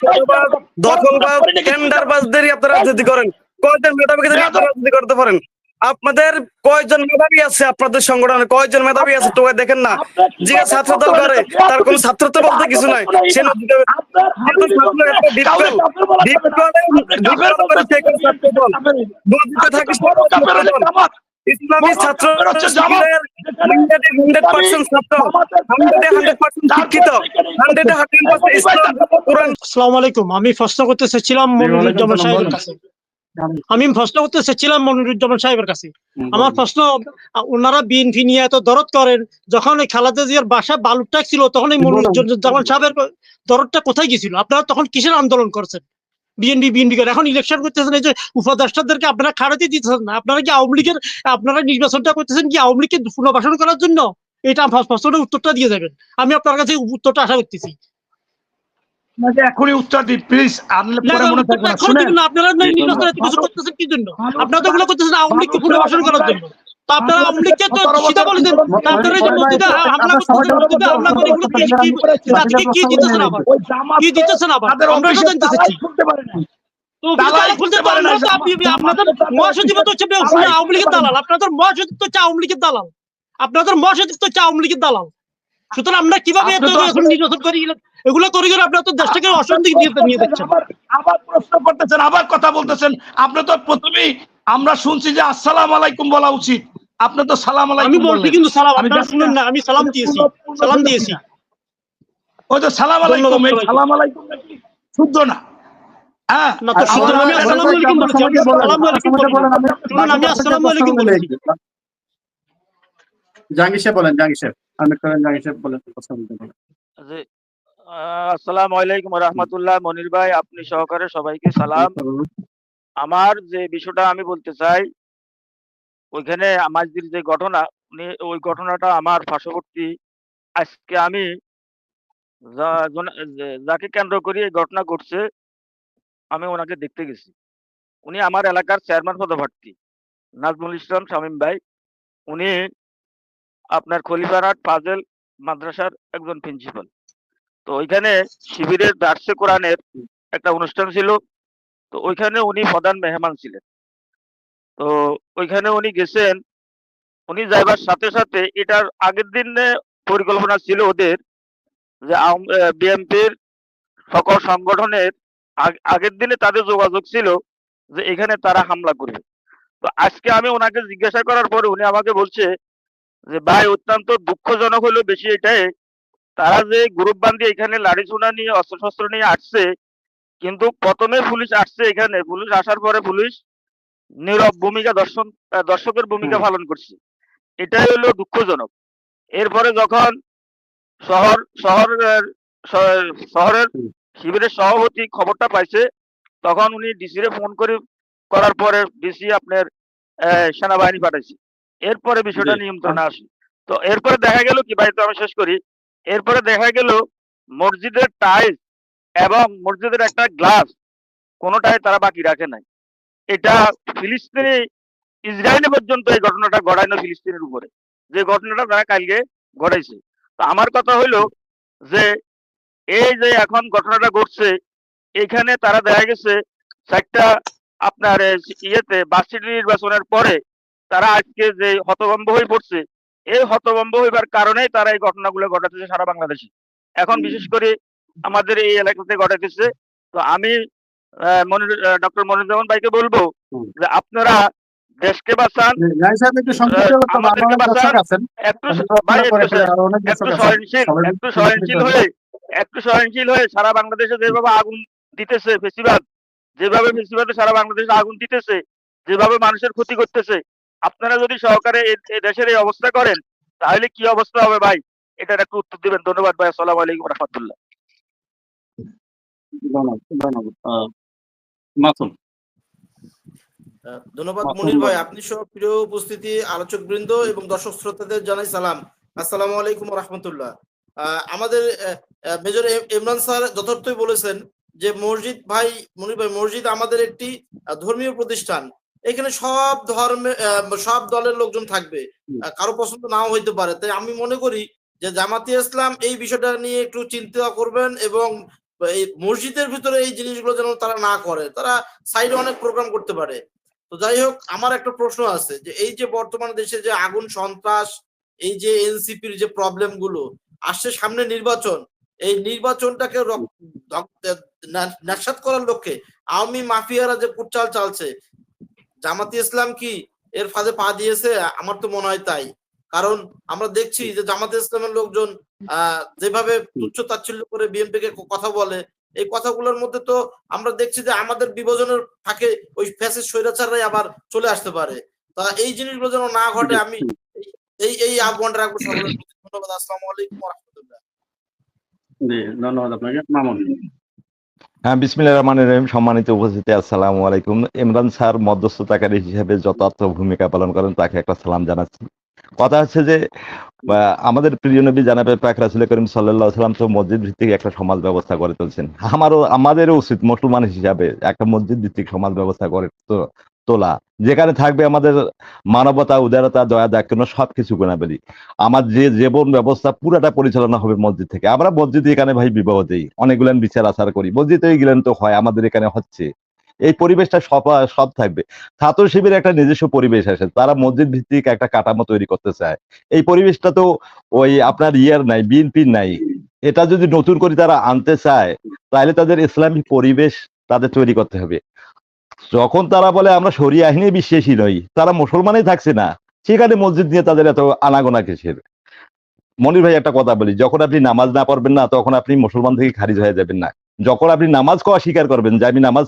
চাঁদাবাজ দখলবাজ টেন্ডারবাজদেরই আপনারা রাজনীতি করেন। কয়জন মেধাবীকে আপনারা রাজনীতি করতে পারেন? আপনাদের কয়জন মেধাবী আছে আপনাদের সংগঠনে? কয়জন মেধাবী আছে তো দেখেন না। যে ছাত্র দল করে তার কোন ছাত্রত্ব বলতে কিছু নাই। সে থাকে ইসলামী ছাত্র আমি প্রশ্ন করতে চাচ্ছিলাম মনিরুজ্জামান সাহেবের কাছে। আমি প্রশ্ন করতে চাচ্ছিলাম মনিরুজ্জামান সাহেবের কাছে। আমার প্রশ্ন ওনারা বিএনপি নিয়ে এত দরদ করেন যখন ওই খালাদা জিয়ার বাসা বালুরটাক ছিল তখন এই মনিরুজ্জামান সাহেবের দরদটা কোথায় গেছিল আপনারা তখন কিসের আন্দোলন করছেন? বিএনপি বিএনপি করে। এখন ইলেকশন করতেছেন এই যে উপদেষ্টাদেরকে আপনারা খাড়াতে দিতেছেন না। আপনারা কি আওয়ামী লীগের আপনারা নির্বাচনটা করতেছেন কি আওয়ামী লীগকে পুনর্বাসন করার জন্য? এটা প্রশ্নের উত্তরটা দিয়ে যাবেন। আমি আপনার কাছে উত্তরটা আশা করতেছি। এখনই উত্তর প্লিজ মনে। আপনারা নির্বাচনে করতেছেন কি জন্য? আপনারা তো ওগুলো করতেছেন আওয়ামী লীগকে পুনর্বাসন করার জন্য। তো আপনারা আওয়ামী লীগকে তো সিধা বলেছেন, আপনারা যে মসজিদে হামলা করতেছেন, মসজিদে হামলা করে এগুলো কি- কি- কি দিতেছেন আবার? কি দিতেছেন আবার? আমরা জানতে চাচ্ছি। আপনাদের মহাসচিব তো হচ্ছে দালাল আওয়ামী লীগের দালাল। আপনাদের মহাসচিব তো হচ্ছে আওয়ামী লীগের দালাল। আপনাদের মহাসচিব তো হচ্ছে আওয়ামী লীগের দালাল। সুতরাং আমরা কীভাবে এখন নির্বাচন করি এগুলো করি করে আপনারা তো দেশটাকে অশান্তি দিয়ে নিয়ে যাচ্ছেন আবার আবার প্রশ্ন করতেছেন আবার কথা বলতেছেন আপনি তো প্রথমেই আমরা শুনছি যে আসসালাম আলাইকুম বলা উচিত আপনি তো সালাম আলাইকুম আমি বলছি কিন্তু সালাম আমি আপনারা জানি না। আমি সালাম দিয়েছি সালাম দিয়েছি। ওই তো সালাম আলাইকুম এই সালাম আলাইকুম নাকি? শুদ্ধ না। হ্যাঁ না তো শুধু আমি আসসালামু আলাইকুম বলেছি আমি আসসালামু আলাইকুম বলিনি। শুনুন আমি আসসালামু আলাইকুম বলেছি। জাহাঙ্গীর সাহেব বলেন জাহাঙ্গীর সাহেব। আহমেদ করেন জাহাঙ্গীর সাহেব বলেন কথা বলতে বলেন। জি। আসসালামু আলাইকুম রহমতুল্লাহ মনির ভাই আপনি সহকারে সবাইকে সালাম। আমার যে বিষয়টা আমি বলতে চাই ওইখানে আমাদের যে ঘটনা, উনি ওই ঘটনাটা আমার পার্শ্ববর্তী, আজকে আমি যাকে কেন্দ্র করে এই ঘটনা ঘটছে, আমি ওনাকে দেখতে গেছি। উনি আমার এলাকার চেয়ারম্যান পদপ্রার্থী, নাজমুল ইসলাম শামীম ভাই। উনি আপনার খলিফারহাট ফাজেল মাদ্রাসার একজন প্রিন্সিপাল তো ওইখানে শিবিরের দার্সে কোরআনের একটা অনুষ্ঠান ছিল। তো ওইখানে উনি প্রধান মেহমান ছিলেন। তো ওইখানে উনি গেছেন। উনি যাইবার সাথে সাথে এটার আগের দিনে পরিকল্পনা ছিল ওদের যে বিএনপির সকল সংগঠনের আগের দিনে তাদের যোগাযোগ ছিল যে এখানে তারা হামলা করবে। তো আজকে আমি ওনাকে জিজ্ঞাসা করার পরে উনি আমাকে বলছে যে, ভাই, অত্যন্ত দুঃখজনক হলো বেশি এটাই। তারা যে গ্রুপ বান্ধি এখানে লাড়ি সোনা নিয়ে, অস্ত্রশস্ত্র নিয়ে আসছে, কিন্তু প্রথমে পুলিশ আসছে এখানে। পুলিশ আসার পরে পুলিশ নীরব ভূমিকা দর্শন দর্শকের ভূমিকা পালন করছে। এটাই হলো দুঃখজনক। এরপরে যখন শহর শহরের শহরের শিবিরের সভাপতি খবরটা পাইছে তখন উনি ডিসিরে ফোন করে করার পরে ডিসি আপনার আহ, সেনাবাহিনী পাঠাইছে। এরপরে বিষয়টা। নিয়ন্ত্রণে আসে। তো এরপরে দেখা গেল কি ভাই তো আমি শেষ করি। এরপরে দেখা গেল মসজিদের টাইলস এবং মসজিদের একটা গ্লাস কোনোটাই তারা বাকি রাখে নাই। এটা ফিলিস্তিনি ইসরায়েলি পর্যন্ত এই ঘটনাটা ঘটায় না ফিলিস্তিনের উপরে। যে ঘটনাটা তারা কালকে ঘটাইছে। তো আমার কথা হইল যে, এই যে এখন ঘটনাটা ঘটছে, এখানে তারা দেখা গেছে চারটা আপনার ইয়েতে বার্ষিক নির্বাচনের পরে তারা আজকে যে হতভম্ব হয়ে পড়ছে, এই হতভম্ব হইবার কারণেই তারা এই ঘটনাগুলো ঘটাতেছে সারা বাংলাদেশে। এখন বিশেষ করে আমাদের এই এলাকাতে ঘটাতেছে তো আমি ডক্টর মনিরুজ্জামান ভাইকে বলব যে আপনারা দেশকে বাঁচান। একটু আমাদেরকে বাঁচান। সহনশীল একটু সহনশীল হয়ে একটু সহনশীল হয়ে সারা বাংলাদেশে যেভাবে আগুন দিতেছে ফেসিবাদ যেভাবে ফেসিবাদে সারা বাংলাদেশে আগুন দিতেছে যেভাবে মানুষের ক্ষতি করতেছে আপনারা যদি সহকারে দেশের এই অবস্থা করেন তাহলে কি অবস্থা হবে ভাই? এটার একটু উত্তর দিবেন। ধন্যবাদ ভাই আসসালামু আলাইকুম রহমতুল্লাহ। ধন্যবাদ ধন্যবাদ। মাসুম। ধন্যবাদ মনির ভাই। আপনি সহ প্রিয় উপস্থিতি আলোচক বৃন্দ এবং দর্শক শ্রোতাদের জানাই সালাম। আসসালামু আলাইকুম রহমতুল্লাহ আমাদের মেজর ইমরান স্যার যথার্থই বলেছেন যে মসজিদ ভাই মনির ভাই মসজিদ আমাদের একটি ধর্মীয় প্রতিষ্ঠান। এখানে সব ধর্মে সব দলের লোকজন থাকবে। কারও পছন্দ নাও হইতে পারে। তাই আমি মনে করি যে জামাতি ইসলাম এই বিষয়টা নিয়ে একটু চিন্তা করবেন এবং এই মসজিদের ভিতরে এই জিনিসগুলো যেন তারা না করে, তারা সাইডে অনেক প্রোগ্রাম করতে পারে। তো যাই হোক, আমার একটা প্রশ্ন আছে যে, এই যে বর্তমান দেশে যে আগুন, সন্ত্রাস, এই যে এনসিপির যে প্রবলেমগুলো, আসছে সামনে নির্বাচন, এই নির্বাচনটাকে নাশাত করার লক্ষ্যে আওয়ামী মাফিয়ারা যে কুটচাল চালছে, জামাতি ইসলাম কি এর ফাঁদে পা দিয়েছে? আমার তো মনে হয় তাই। কারণ আমরা দেখছি যে জামাতে ইসলামের লোকজন আহ যেভাবে তুচ্ছ তাচ্ছিল্য করে বিএনপি কে কথা বলে এই কথাগুলোর মধ্যে তো আমরা দেখছি যে আমাদের বিভাজনের ফাঁকে ওই ফ্যাসিস্ট স্বৈরাচাররাই আবার চলে আসতে পারে। তা এই জিনিসগুলো যেন না ঘটে আমি এই এই আহ্বানটা রাখব সকলের ধন্যবাদ। আসসালামু আলাইকুম রাহমাতুল্লাহ জি ধন্যবাদ আপনাকে। মামুন। হ্যাঁ বিসমিল্লাহ রহমান রহিম সম্মানিত উপস্থিতি আসসালামু আলাইকুম। ইমরান স্যার মধ্যস্থতাকারী হিসেবে যথার্থ ভূমিকা পালন করেন তাকে একটা সালাম জানাচ্ছি। কথা হচ্ছে যে আমাদের প্রিয় নবী জানাবে পাক রাসুল করিম সাল্লাহ সাল্লাম তো মসজিদ ভিত্তিক একটা সমাজ ব্যবস্থা করে তুলছেন। আমারও, আমাদেরও উচিত মুসলমান হিসাবে একটা মসজিদ ভিত্তিক সমাজ ব্যবস্থা করে তো- তোলা। যেখানে থাকবে আমাদের মানবতা, উদারতা, দয়া, দাক্ষিণ্য সবকিছু গুণাবলী। আমার যে জীবন ব্যবস্থা পুরাটা পরিচালনা হবে মসজিদ থেকে। আমরা মসজিদ এখানে ভাই বিবাহ দিই। অনেকগুলান বিচার আচার করি। মসজিদে গেলেন তো হয়, আমাদের এখানে হচ্ছে। এই পরিবেশটা সব সব থাকবে। ছাত্র শিবিরের একটা নিজস্ব পরিবেশ আছে। তারা মসজিদ ভিত্তিক একটা কাঠামো তৈরি করতে চায়। এই পরিবেশটা তো ওই আপনার ইয়ের নাই, বিএনপির নাই। এটা যদি নতুন করে তারা আনতে চায়, তাহলে তাদের ইসলামিক পরিবেশ তাদের তৈরি করতে হবে। যখন তারা বলে, আমরা সরিয়ে আহিনী বিশ্বাসী নই তারা মুসলমানই থাকছে না। সেখানে মসজিদ নিয়ে তাদের এত আনাগোনা কিসের? মনির ভাই একটা কথা বলি, যখন আপনি নামাজ না পড়বেন না, তখন আপনি মুসলমান থেকে খারিজ হয়ে যাবেন না। যখন আপনি নামাজ কে অস্বীকার করবেন যে আমি নামাজ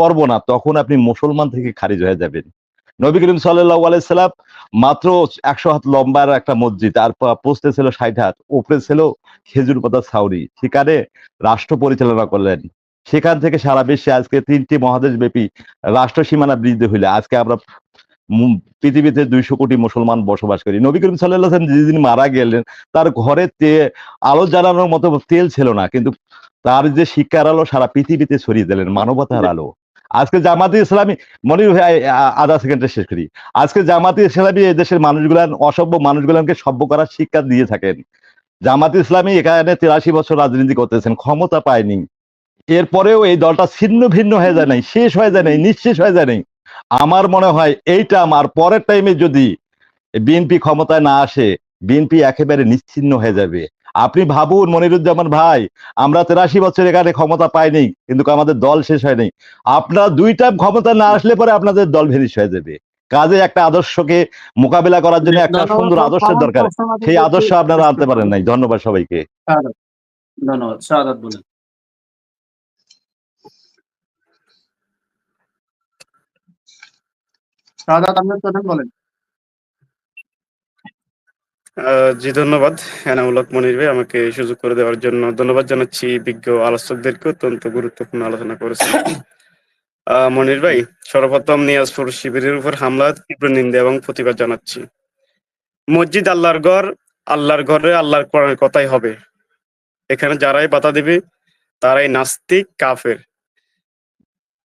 পড়ব না তখন আপনি মুসলমান থেকে খারিজ হয়ে যাবেন। নবী করিম সাল্লাহ আলাইসাল্লাম মাত্র একশো হাত লম্বার একটা মসজিদ আর পোস্টে ছিল ষাট হাত উপরে ছিল খেজুর পাতা সাউরি সেখানে রাষ্ট্র পরিচালনা করলেন। সেখান থেকে সারা বিশ্বে আজকে তিনটি মহাদেশ ব্যাপী রাষ্ট্র সীমানা বৃদ্ধি হইলে। আজকে আমরা পৃথিবীতে দুইশো কোটি মুসলমান বসবাস করি। নবী করিম সাল্লাহ যেদিন মারা গেলেন তার ঘরে আলো জ্বালানোর মতো তেল ছিল না কিন্তু তার যে শিক্ষার আলো সারা পৃথিবীতে ছড়িয়ে দিলেন মানবতার আলো। আজকে জামাতে ইসলামী আ- আধা সেকেন্ডে শেষ করি। আজকে জামাতে ইসলামী দেশের মানুষগুলান, অসভ্য মানুষগুলানকে সভ্য করার শিক্ষা দিয়ে থাকেন। জামাতে ইসলামী এখানে তিরাশি বছর রাজনীতি করতেছেন, ক্ষমতা পায়নি। এরপরেও এই দলটা ছিন্ন ভিন্ন হয়ে যায় নাই, শেষ হয়ে যায় নাই, নিঃশেষ হয়ে যায় নাই। আমার মনে হয় এই এইটা আমার পরের টাইমে যদি বিএনপি ক্ষমতায় না আসে, বিএনপি একেবারে নিশ্চিন্ন হয়ে যাবে। আপনি ভাবুন মনিরুজ্জামান ভাই আমরা তেরাশি বছর এখানে ক্ষমতা পাইনি কিন্তু আমাদের দল শেষ হয়নি। আপনার দুইটা ক্ষমতা না আসলে পরে আপনাদের দল ভেরিস হয়ে যাবে। কাজে একটা আদর্শকে মোকাবিলা করার জন্য একটা সুন্দর আদর্শের দরকার। সেই আদর্শ আপনারা আনতে পারেন নাই। ধন্যবাদ সবাইকে। ধন্যবাদ বলেন। প্রধান জি, ধন্যবাদ। এনামুলক মনির ভাই আমাকে সুযোগ করে দেওয়ার জন্য ধন্যবাদ জানাচ্ছি বিজ্ঞ আলোচকদেরকে অত্যন্ত গুরুত্বপূর্ণ আলোচনা করেছেন। মনির ভাই, সর্বপ্রথম নিয়াজপুর শিবিরের উপর হামলা, তীব্র নিন্দা এবং প্রতিবাদ জানাচ্ছি। মসজিদ আল্লাহর ঘর, আল্লাহর ঘরে আল্লাহর কোরআনের কথাই হবে। এখানে যারাই বাধা দিবে, তারাই নাস্তিক, কাফের।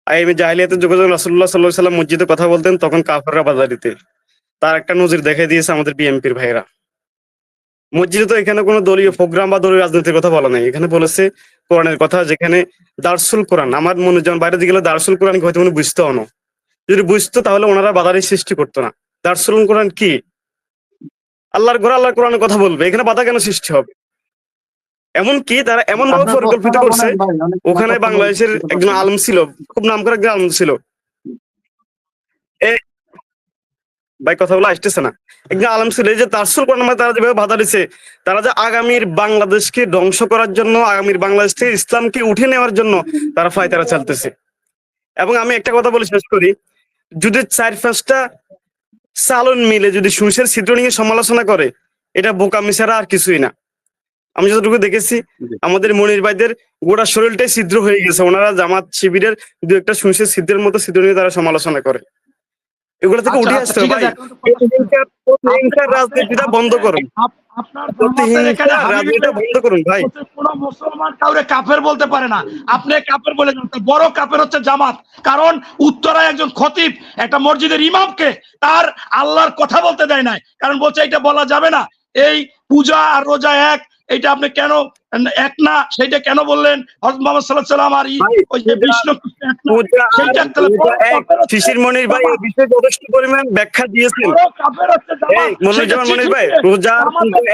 আইএমএ জাহিলিয়াতের যুগে যখন রাসূলুল্লাহ সাল্লাল্লাহু আলাইহি সাল্লাম মসজিদে কথা বলতেন, তখন কাফেররা বাধা দিতে। তার একটা নজির দেখে দিয়েছে আমাদের বিএনপির ভাইরা। মসজিদে তো এখানে কোনো দলীয় প্রোগ্রাম বা দলীয় রাজনীতির কথা বলা নাই। এখানে বলেছে কোরআনের কথা যেখানে দার্সুল কোরআন আমার মনে যখন বাইরে দিকে দার্সুল কোরআন হয়তো মনে বুঝতে হনো যদি বুঝতো তাহলে ওনারা বাধারই সৃষ্টি করতো না। দার্সুল কোরআন কি? আল্লাহর ঘরে আল্লাহর কোরআনের কথা বলবে এখানে বাধা কেন সৃষ্টি হবে? এমন কি তারা এমন ভাবে পরিকল্পিত করছে ওখানে বাংলাদেশের একজন আলম ছিল খুব নাম করা একজন আলম ছিল। ভাই কথাগুলো আসতেছে না। একজন আলম ছিল যে তারসুল কোরআন তারা যেভাবে বাধা দিচ্ছে তারা যে আগামীর বাংলাদেশকে ধ্বংস করার জন্য, আগামীর বাংলাদেশ থেকে ইসলামকে উঠে নেওয়ার জন্য তারা ফায়তারা চালতেছে। এবং আমি একটা কথা বলে শেষ করি, যদি চার পাঁচটা চালন মিলে যদি সুইসের ছিদ্র নিয়ে সমালোচনা করে, এটা বোকামি ছাড়া আর কিছুই না। আমি যতটুকু দেখেছি, আমাদের মনির ভাইদের গোটা শরীরটাই ছিদ্র হয়ে গেছে, ওনারা জামাত শিবিরের দু একটা সুইসের ছিদ্রের মতো ছিদ্র নিয়ে তারা সমালোচনা করে। এগুলো থেকে আচ্ছা, উঠে আচ্ছা, আসতে হবে রাজনীতিটা বন্ধ করুন। আপ- আপনার জামাতের এখানে প্রতিহিংসার হাবিবি রাজনীতিটা বন্ধ করুন ভাই। কোন মুসলমান কাউরে কাফের বলতে পারে না। আপনি কাফের বলে বড় কাফের হচ্ছে জামাত। কারণ উত্তরায় একজন খতিব একটা মসজিদের ইমামকে তার আল্লাহর কথা বলতে দেয় নাই। কারণ বলছে এটা বলা যাবে না। এই পূজা আর রোজা এক এটা আপনি কেন এক না সেটা কেন বললেন? হযরত মুহাম্মদ সাল্লাল্লাহু আলাইহি সাল্লাম আর ওই যে বিষ্ণু শিশির মনির ভাই এই বিষয়ে যথেষ্ট পরিমাণ ব্যাখ্যা দিয়েছেন। মনিরুজ্জামান মনির ভাই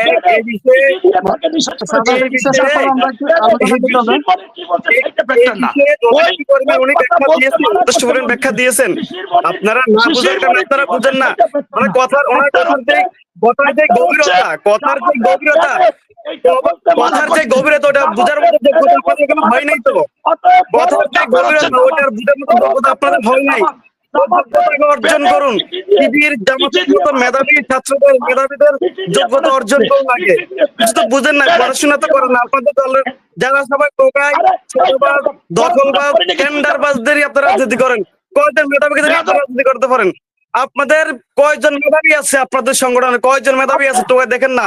এক এই বিষয়ে ব্যাখ্যা দিয়েছেন আপনারা না আপনারা বুঝেন না। মানে কথার কথার যে গভীরতা কথার যে গভীরতা জামাতের মেধাবী ছাত্রদের, মেধাবীদের যোগ্যতা কিছু তো বুঝেন না, পড়াশোনা তো করেন আপনাদের দলের যারা সবাই টোকাই ছোটবাজ, দখলবাজ, টেন্ডারবাজদেরই আপনারা রাজনীতি করেন, কয়জন মেধাবীকে দিয়ে আপনারা রাজনীতি করতে পারেন? আপনাদের কয়জন মেধাবী আছে আপনাদের সংগঠনে? কয়জন মেধাবী আছে টোকাই দেখেন না?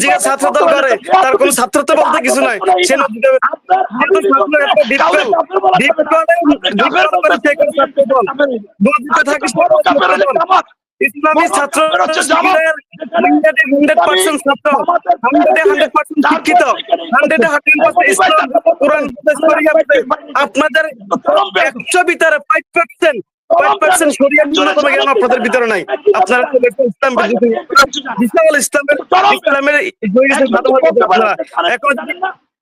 যে ছাত্র দল করে তার কোনো ছাত্রত্ব বলতে কিছু নাই। সে ছাত্র ছাত্র ছাত্র ইসলামী ছাত্র ছাত্র। শিক্ষিত। আপনাদের একশো ভিতরে ফাইভ পার্সেন্ট ফাইভ পার্সেন্ট শরিয়ার ন্যূনতম জ্ঞান আপনাদের ভিতরে নাই। আপনারা ইসলাম বিশাল ইসলামের ইসলামের ভালো এখন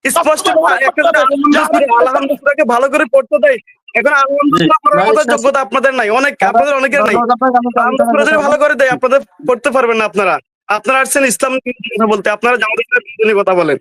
স্পষ্ট একটা যদি আলহামদুলিল্লাহ আলহামদুলিল্লাহকে ভালো করে পড়তে দেয় এখন আলহামদুলিল্লাহ যোগ্যতা আপনাদের নাই। অনেক আপনাদের অনেকের নাই। যদি ভালো করে দেয় আপনাদের পড়তে পারবেন না আপনারা। আপনারা আসছেন ইসলাম কথা বলতে আপনারা জামাতের কথা বলেন।